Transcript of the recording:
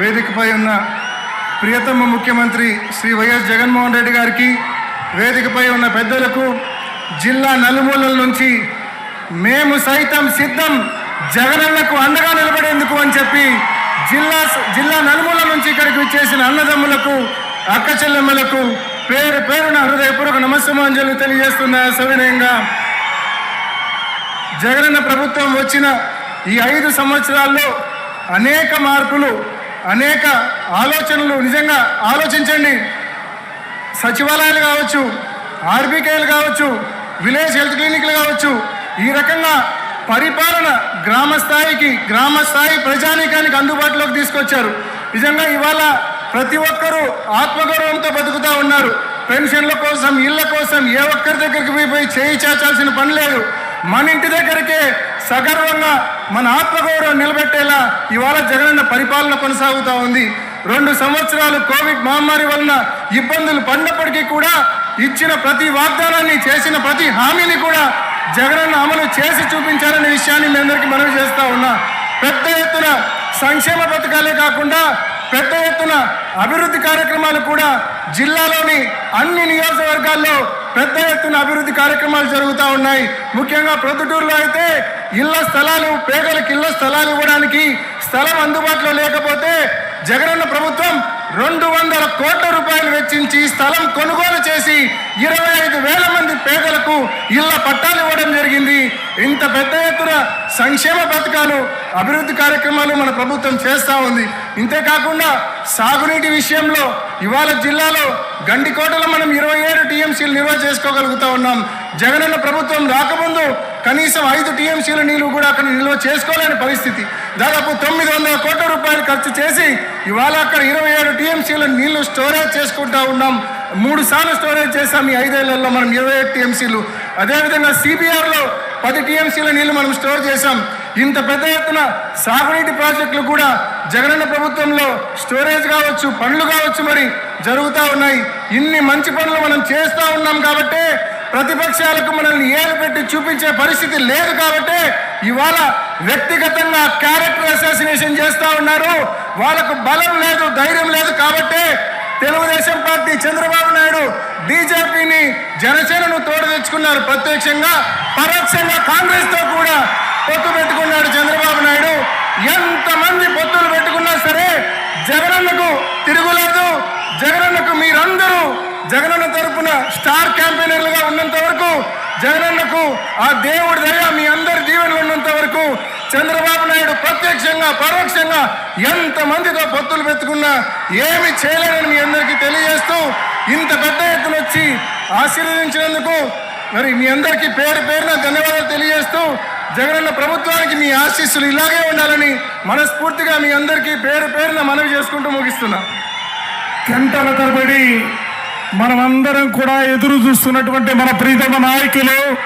వేదికపై ఉన్న ప్రియతమ ముఖ్యమంత్రి శ్రీ వైఎస్ జగన్మోహన్ రెడ్డి గారికి వేదికపై ఉన్న పెద్దలకు జిల్లా నలుమూలల నుంచి మేము సైతం సిద్ధం జగనన్నకు అండగా నిలబడేందుకు అని చెప్పి జిల్లా జిల్లా నలుమూల నుంచి ఇక్కడికి వచ్చేసిన అన్నదమ్ములకు అక్క చెల్లెమ్మలకు పేరు పేరున హృదయపూర్వక నమస్సమాంజలు తెలియజేస్తున్న సవినయంగా జగనన్న ప్రభుత్వం వచ్చిన ఈ ఐదు సంవత్సరాల్లో అనేక మార్పులు అనేక ఆలోచనలు నిజంగా ఆలోచించండి. సచివాలయాలు కావచ్చు ఆర్బీకేలు కావచ్చు విలేజ్ హెల్త్ క్లినిక్లు కావచ్చు ఈ రకంగా పరిపాలన గ్రామ స్థాయికి గ్రామ స్థాయి ప్రజానీకానికి అందుబాటులోకి తీసుకొచ్చారు. నిజంగా ఇవాళ ప్రతి ఒక్కరూ ఆత్మగౌరవంతో బతుకుతూ ఉన్నారు. పెన్షన్ల కోసం ఇళ్ళ కోసం ఏ ఒక్కరి దగ్గరికి పోయి పోయి చేయి చాచాల్సిన పని లేదు. మన ఇంటి దగ్గరికే సగర్వంగా మన ఆత్మగౌరవం నిలబెట్టేలా ఇవాళ జగనన్న పరిపాలన కొనసాగుతూ ఉంది. రెండు సంవత్సరాలు కోవిడ్ మహమ్మారి వలన ఇబ్బందులు పడినప్పటికీ కూడా ఇచ్చిన ప్రతి వాగ్దానాన్ని చేసిన ప్రతి హామీని కూడా జగనన్న అమలు చేసి చూపించాలనే విషయాన్ని మీ అందరికీ మనవి చేస్తూ ఉన్నా. పెద్ద ఎత్తున సంక్షేమ పథకాలే కాకుండా పెద్ద ఎత్తున అభివృద్ధి కార్యక్రమాలు కూడా జిల్లాలోని అన్ని నియోజకవర్గాల్లో పెద్ద ఎత్తున అభివృద్ధి కార్యక్రమాలు జరుగుతూ ఉన్నాయి. ముఖ్యంగా ప్రొద్దుటూరులో అయితే ఇళ్ళ స్థలాలు పేదలకు ఇళ్ళ స్థలాలు ఇవ్వడానికి స్థలం అందుబాటులో లేకపోతే జగనన్న ప్రభుత్వం రెండు వందల కోట్ల రూపాయలు వెచ్చించి స్థలం కొనుగోలు చేసి ఇరవై ఐదు వేల మంది పేదలకు ఇళ్ళ పట్టాలు ఇవ్వడం జరిగింది. ఇంత పెద్ద ఎత్తున సంక్షేమ పథకాలు అభివృద్ధి కార్యక్రమాలు మన ప్రభుత్వం చేస్తూ ఉంది. ఇంతేకాకుండా సాగునీటి విషయంలో ఇవాళ జిల్లాలో గండికోటలో మనం ఇరవై ఏడు టీఎంసీలు నిల్వ చేసుకోగలుగుతూ ఉన్నాం. జగనన్న ప్రభుత్వం రాకముందు కనీసం ఐదు టీఎంసీల నీళ్ళు కూడా అక్కడ నిల్వ చేసుకోలేని పరిస్థితి. దాదాపు తొమ్మిది వందల కోట్ల రూపాయలు ఖర్చు చేసి ఇవాళ అక్కడ ఇరవై ఏడు టీఎంసీల నీళ్ళు స్టోరేజ్ చేసుకుంటా ఉన్నాం. మూడు సార్లు స్టోరేజ్ చేసాం ఈ ఐదేళ్ళలో మనం ఇరవై ఏడు టీఎంసీలు. అదేవిధంగా సిబిఆర్లో పది టీఎంసీల నీళ్ళు మనం స్టోర్ చేసాం ఇంత పెద్ద ఎత్తున సాగునీటి ప్రాజెక్టులు కూడా జగనన్న ప్రభుత్వంలో స్టోరేజ్ కావచ్చు పనులు కావచ్చు మరి జరుగుతూ ఉన్నాయి. ఇన్ని మంచి పనులు మనం చేస్తూ ఉన్నాం కాబట్టే ప్రతిపక్షాలకు మనల్ని ఏలు పెట్టి చూపించే పరిస్థితి లేదు కాబట్టి ఇవాళ వ్యక్తిగతంగా క్యారెక్టర్ అసాసినేషన్ చేస్తూ ఉన్నారు. వాళ్ళకు బలం లేదు ధైర్యం లేదు కాబట్టి తెలుగుదేశం పార్టీ చంద్రబాబు నాయుడు బీజేపీని జనసేనను తోడు తెచ్చుకున్నారు. ప్రత్యక్షంగా పరోక్షంగా కాంగ్రెస్తో కూడా పొత్తు పెట్టుకున్నాడు చంద్రబాబు నాయుడు. ఎంతమంది పొత్తులు పెట్టుకున్నా సరే జగనన్నకు తిరుగులేదు జగనన్నకు మీరందరూ జగనన్న తరపున స్టార్ క్యాంపెయినర్లుగా ఉన్నంత వరకు జగనన్నకు ఆ దేవుడి దయ మీ అందరి దీవెనలు ఉన్నంత వరకు చంద్రబాబు నాయుడు ప్రత్యక్షంగా పరోక్షంగా ఎంతమందితో పొత్తులు పెట్టుకున్నా ఏమి చేయలేదని మీ అందరికీ తెలియజేస్తూ ఇంత పెద్ద ఎత్తున వచ్చి ఆశీర్వదించినందుకు మరి మీ అందరికీ పేరు పేరున ధన్యవాదాలు తెలియజేస్తూ జగనన్న ప్రభుత్వానికి మీ ఆశీస్సులు ఇలాగే ఉండాలని మనస్ఫూర్తిగా మీ అందరికీ పేరు పేరున మనవి చేసుకుంటూ ముగిస్తున్నా. గంటల తరబడి మనమందరం కూడా ఎదురు చూస్తున్నటువంటి మన ప్రీతమ నాయకులు.